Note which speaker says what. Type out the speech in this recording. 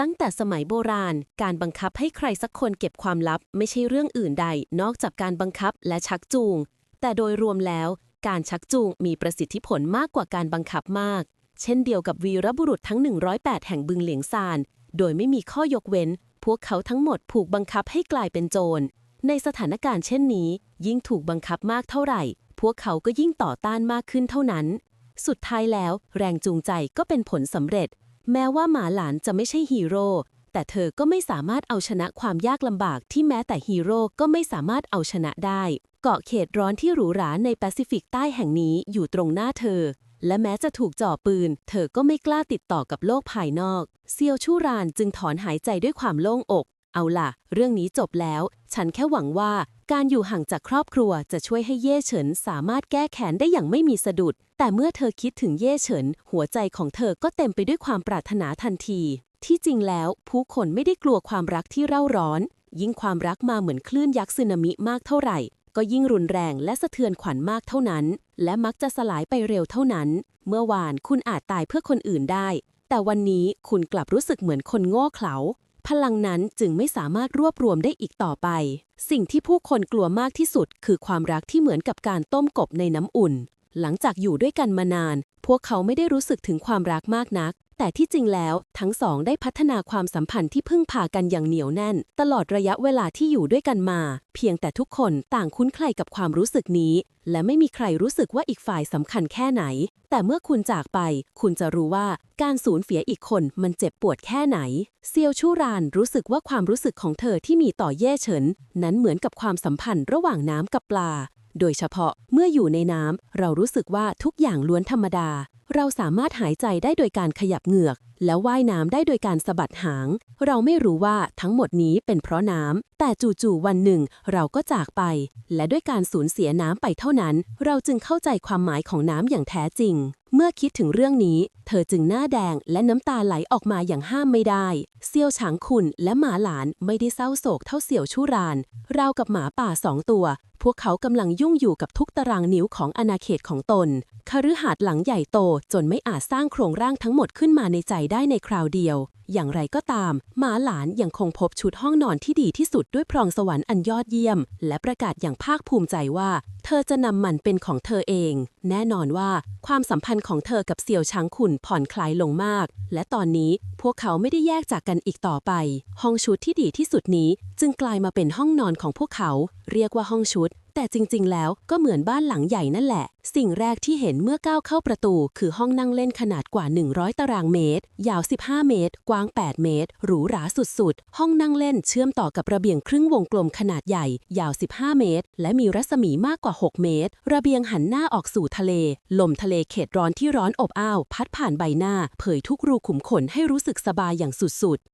Speaker 1: ตั้งแต่สมัยโบราณ การบังคับให้ใครสักคนเก็บความลับไม่ใช่เรื่องอื่นใด นอกจากการบังคับและชักจูง แต่โดยรวมแล้ว การชักจูงมีประสิทธิผลมากกว่าการบังคับมาก เช่นเดียวกับวีรบุรุษทั้ง 108 แห่งบึงเหลียงซาน โดยไม่มีข้อยกเว้น พวกเขาทั้งหมดผูกบังคับให้กลายเป็นโจร ในสถานการณ์เช่นนี้ ยิ่งถูกบังคับมากเท่าไหร่ พวกเขาก็ยิ่งต่อต้านมากขึ้นเท่านั้น สุดท้ายแล้ว แรงจูงใจก็เป็นผลสำเร็จ แม้ว่าหมาหลานจะไม่ใช่ฮีโร่แต่เธอก็ไม่สามารถเอาชนะความยากลำบากที่แม้แต่ฮีโร่ก็ไม่สามารถเอาชนะได้ เกาะเขตร้อนที่หรูหราในแปซิฟิกใต้แห่งนี้อยู่ตรงหน้าเธอ และแม้จะถูกจ่อปืน เธอก็ไม่กล้าติดต่อกับโลกภายนอก เซียวชู่รานจึงถอนหายใจด้วยความโล่งอก เอาล่ะ เรื่องนี้จบแล้ว ฉันแค่หวังว่าการอยู่ห่างจากครอบครัวจะช่วยให้เย่เฉินสามารถแก้แค้นได้อย่างไม่มีสะดุด แต่เมื่อเธอคิดถึงเย่เฉิน หัวใจของเธอก็เต็มไปด้วยความปรารถนาทันที ที่จริงแล้ว ผู้คนไม่ได้กลัวความรักที่เร่าร้อน ยิ่งความรักมาเหมือนคลื่นยักษ์สึนามิมากเท่าไหร่ ก็ยิ่งรุนแรงและสะเทือนขวัญมากเท่านั้น และมักจะสลายไปเร็วเท่านั้น เมื่อวานคุณอาจตายเพื่อคนอื่นได้ แต่วันนี้คุณกลับรู้สึกเหมือนคนโง่เขลา พลังนั้นจึงไม่สามารถรวบรวมได้อีกต่อไป สิ่งที่ผู้คนกลัวมากที่สุด คือความรักที่เหมือนกับการต้มกบในน้ำอุ่น หลังจากอยู่ด้วยกันมานาน พวกเขาไม่ได้รู้สึกถึงความรักมากนัก แต่ที่จริงแล้วทั้งสองได้พัฒนาความสัมพันธ์ที่พึ่งพากันอย่างเหนียวแน่น ตลอดระยะเวลาที่อยู่ด้วยกันมา เพียงแต่ทุกคนต่างคุ้นเคยกับความรู้สึกนี้ และไม่มีใครรู้สึกว่าอีกฝ่ายสำคัญแค่ไหน แต่เมื่อคุณจากไป คุณจะรู้ว่าการสูญเสียอีกคนมันเจ็บปวดแค่ไหน เซียวชู่รานรู้สึกว่าความรู้สึกของเธอที่มีต่อเย่เฉินนั้นเหมือนกับความสัมพันธ์ระหว่างน้ำกับปลา โดยเฉพาะเมื่ออยู่ในน้ำเรารู้สึกว่าทุกอย่างล้วนธรรมดาเราสามารถหายใจได้โดยการขยับเหงือก แล้วว่ายน้ำได้โดยการสะบัดหาง เราไม่รู้ว่าทั้งหมดนี้เป็นเพราะน้ำ แต่จู่ๆวันหนึ่ง เราก็จากไป และด้วยการสูญเสียน้ำไปเท่านั้น เราจึงเข้าใจความหมายของน้ำอย่างแท้จริง เมื่อคิดถึงเรื่องนี้ เธอจึงหน้าแดงและน้ำตาไหลออกมาอย่างห้ามไม่ได้ เซียวฉางคุนและหมาหลานไม่ได้เศร้าโศกเท่าเสี่ยวชู่รานราวกับหมาป่าสองตัวพวกเขากำลังยุ่งอยู่กับทุกตารางนิ้วของอาณาเขตของตน คฤหาสน์หลังใหญ่โตจนไม่อาจสร้างโครงร่างทั้งหมดขึ้นมาในใจได้ในคราวเดียว อย่างไรก็ตามหมาหลานยังคงพบชุดห้องนอนที่ดีที่สุดด้วยพรองสวรรค์อันยอดเยี่ยม และประกาศอย่างภาคภูมิใจว่า เธอจะนำมันเป็นของเธอเอง แน่นอนว่าความสัมพันธ์ของเธอกับเสี่ยวช้างขุนผ่อนคลายลงมาก และตอนนี้พวกเขาไม่ได้แยกจากกันอีกต่อไป ห้องชุดที่ดีที่สุดนี้ จึงกลายมาเป็นห้องนอนของพวกเขา เรียกว่าห้องชุด แต่จริงๆ แล้วก็เหมือนบ้านหลังใหญ่นั่นแหละ สิ่งแรกที่เห็นเมื่อก้าวเข้าประตู คือห้องนั่งเล่นขนาดกว่า 100 ตารางเมตร ยาว 15 เมตร กว้าง 8 เมตร หรูหราสุดๆ ห้องนั่งเล่นเชื่อมต่อกับระเบียงครึ่งวงกลมขนาดใหญ่ ยาว 15 เมตร และมีรัศมีมากกว่า 6 เมตร ระเบียงหันหน้าออกสู่ทะเล ลมทะเลเขตร้อนที่ร้อนอบอ้าว พัดผ่านใบหน้า เผยทุกรูขุมขนให้รู้สึกสบายอย่างสุดๆ